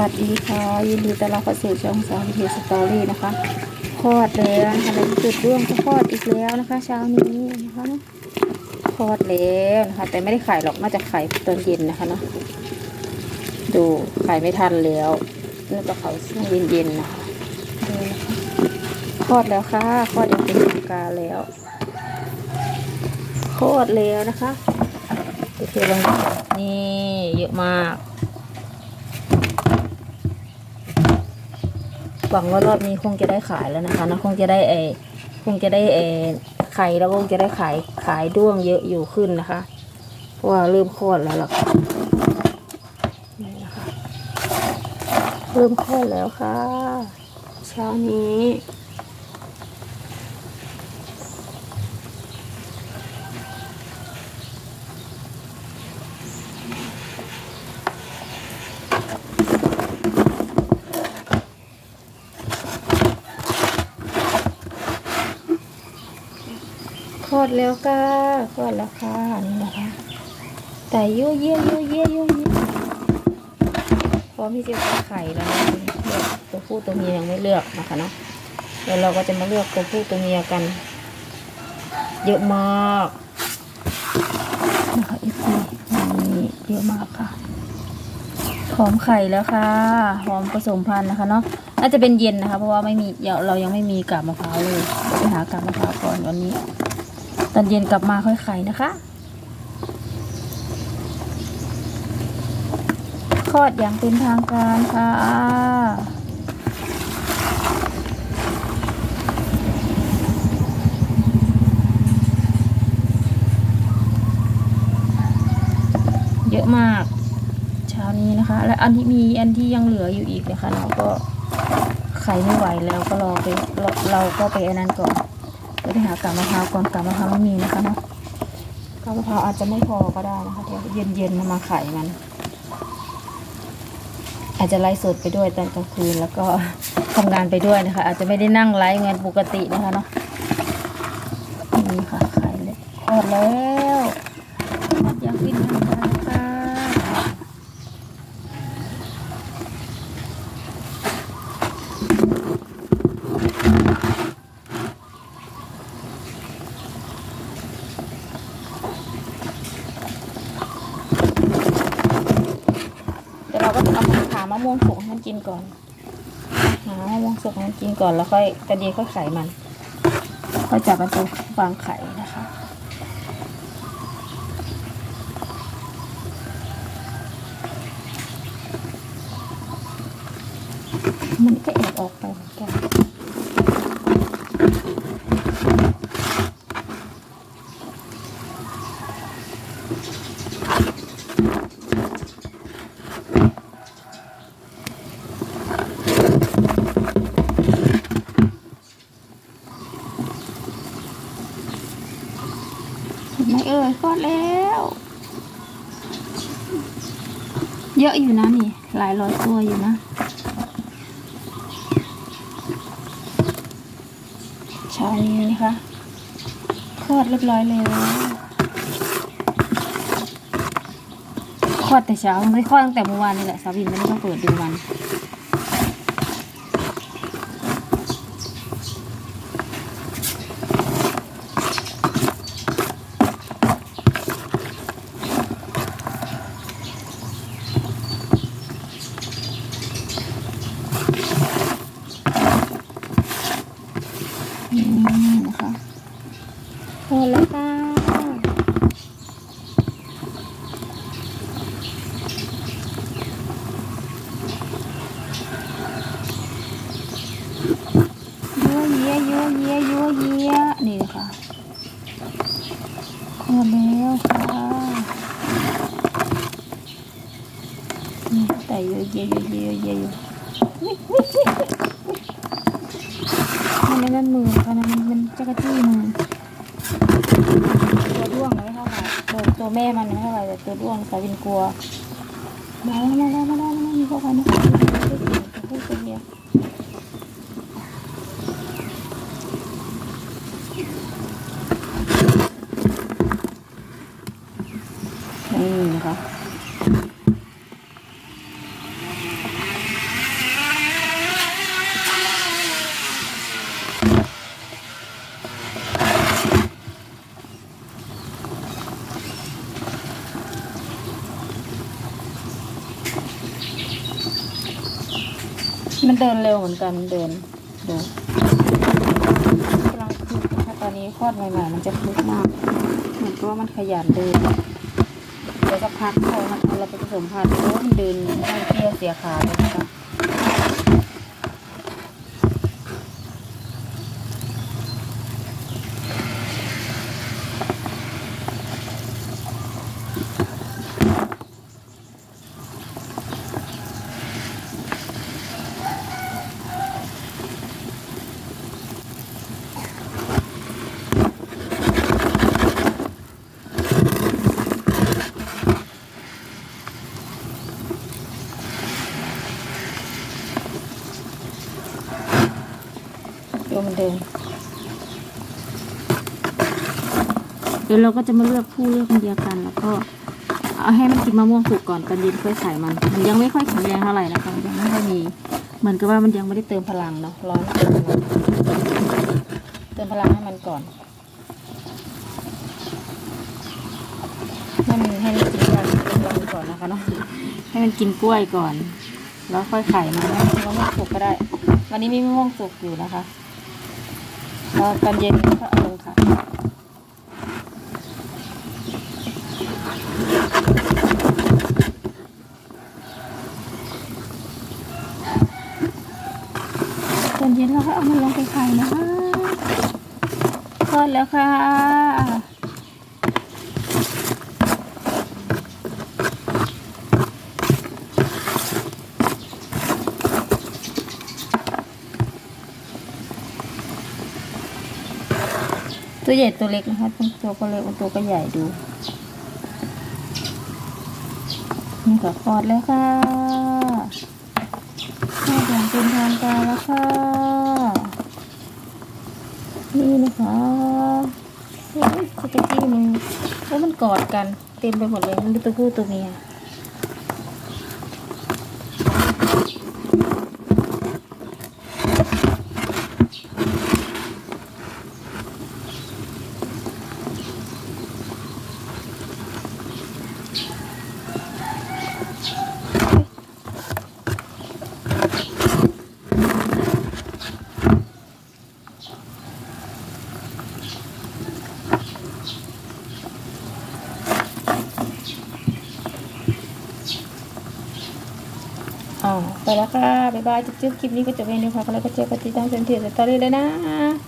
วัสดีค่ะ ยินดีต้อนรับเข้าสู่ช่องสาววิทยสตอรี่นะคะคลอดแล้วนะคะในที่สุดร่วงก็คลอดอีกแล้วนะคะ เช้านี้นะคะคลอดแล้วนะคะ แต่ไม่ได้ไข่หรอกน่าจะไข่ตอนเย็นนะคะเนาะดูไข่ไม่ทันแล้วนี่ก็เขาช่วงเย็นๆนะคะคลอดแล้วค่ะคลอดอย่างเป็นทางการแล้วคลอดแล้วนะคะโอเคลงนี่เยอะมาก หวังว่ารอบนี้คงจะได้ขายแล้วนะคะนะคงจะได้เอคงจะได้เออไข่แล้วคงจะได้ขายขายด้วงเยอะอยู่ขึ้นนะคะเพราะว่าเริ่มคลอดแล้วล่ะค่ะนี่นะคะเริ่มคลอดแล้วค่ะ เช้านี้ ดแล้วค่ะคลอดแล้วค่ะนี่นะคะแต่ยุ่ยเยี่ยยุ่ยเยี่ยยุ่ยเยี่ยพร้อมที่จะฟักไข่แล้วนะตัวผู้ตัวเมียยังไม่เลือกนะคะเนาะเดี๋ยวเราก็จะมาเลือกตัวผู้ตัวเมียกัน เยอะมากนะคะอีกทีนี่เยอะมากค่ะหอมไข่แล้วค่ะหอมผสมพันธุ์นะคะเนาะน่าจะเป็นเย็นนะคะ เพราะว่าไม่มีเรายังไม่มีกาบมะพร้าวเลยไปหากาบมะพร้าวก่อนวันนี้ อนเย็นกลับมาค่อยไข่นะคะ คลอดอย่างเป็นทางการค่ะเยอะมากเช้านี้นะคะ และอันที่มีอันที่ยังเหลืออยู่อีกนะคะเราก็ไข่ไม่ไหวแล้วก็รอไปเราเราก็ไปอันนั้นก่อน ไปหากาบมะพร้าวก่อนกาบมะพร้าวไม่มีนะคะเนาะกาบมะพร้าวอาจจะไม่พอก็ได้นะคะเดี๋ยวเย็นๆมาไข่มัน อาจจะไลฟ์สดไปด้วยตอนกลางคืนแล้วก็ทำงานไปด้วยนะคะ อาจจะไม่ได้นั่งไลฟ์เงินปกตินะคะเนาะนี่ค่ะไข่เลยคลอดแล้วคลอดอย่างเป็นทางการค่ะเดี๋ยวเรา ก็เอาหามะม่วงสุกให้มันกินก่อนหามะม่วงสุกให้มันกินก่อนแล้วค่อยกระเดียค่อยไข่มันค่อยจับมันตัววางไข่นะคะมันก็แอบออกไปเหมือนกันเห็นไหมเอ่ยคลอด แล้ว เยอะอยู่นะนี่ หลายร้อยตัวอยู่นะ เช้านี้นะคะคลอดเรียบร้อยแล้วคลอดแต่เช้าไม่คลอดตั้งแต่เมื่อวานนี่แหละสาวินไม่ได้มาเปิดดูมันนะคะคลอดแล้วค่ะ เยัวเยียยัวเยียยัวเยียนี่นะคะคลอดแล้วค่ะนี่แต่เยียยัวเยียยัวเยียอยู่อุ๊ยอุ๊ยอุ๊ยอุ๊ยมันนั่นมือค่ะนมันมันจักรจี้มือตัวด้วงไม่เท่าไหร่ตัวตัวแม่มันไม่เท่าไหร่แต่ตัวด้วงสายวินกลัวมาแล้วมาแล้วมาแล้วมาแล้วมีพวกกันนะคะตัวผู้ตัวเมียว มันเดินเร็วเหมือนกันเดินดูกำลังคึกนะคะตอนนี้คลอดใหม่ๆมันจะคึกมากเหมือนตัวมันขยันเดินเดี๋ยวสักพักพอนะคเราไปผสมพันธุ์โอ้มันเดินให้เกี้ยวเสียขาเลยนะคะ ดูมันเดินเดี๋ยวเราก็จะมาเลือกผู้เลือกเมียกัน แล้วก็เอาให้มันกินมะม่วงสุกก่อนตอนเย็นค่อยใส่มัน มันยังไม่ค่อยแข็งแรงเท่าไหร่นะคะยังไม่ค่อยมีเหมือนกับว่ามันยังไม่ได้เติมพลังเนาะร้อนเติมพลังเติมพลังให้มันก่อนให้มันให้มันกินกันกินกันก่อนนะคะเนาะให้มันกินกล้วยก่อน แล้วค่อยไข่มันแล้วกินมะม่วงสุกก็ได้ วันนี้มีมะม่วงสุกอยู่นะคะ แล้วตอนเย็นก็เอาลงค่ะ ตอนเย็นเราก็เอามันลงไปไข่นะคะทอดแล้วค่ะ ตัวใหญ่ตัวเล็กนะคะตัวก็เล็กตัวก็ใหญ่ดูนี่ก็คลอดแล้วค่ะแม่อย่างเป็นทางการแล้วค่ะ นี่นะคะโอ้ยสเกตตี้มันแล้วมันกอดกัน เต็มไปหมดเลยมันเป็นตัวผู้ตัวเมียอ๋อ ไปแล้วค่ะ บ๊ายบาย จุ๊บๆ คลิปนี้ก็จบเองนะคะแล้วก็เจอกันที่ตามเซนเทียสตอรี่เลยนะ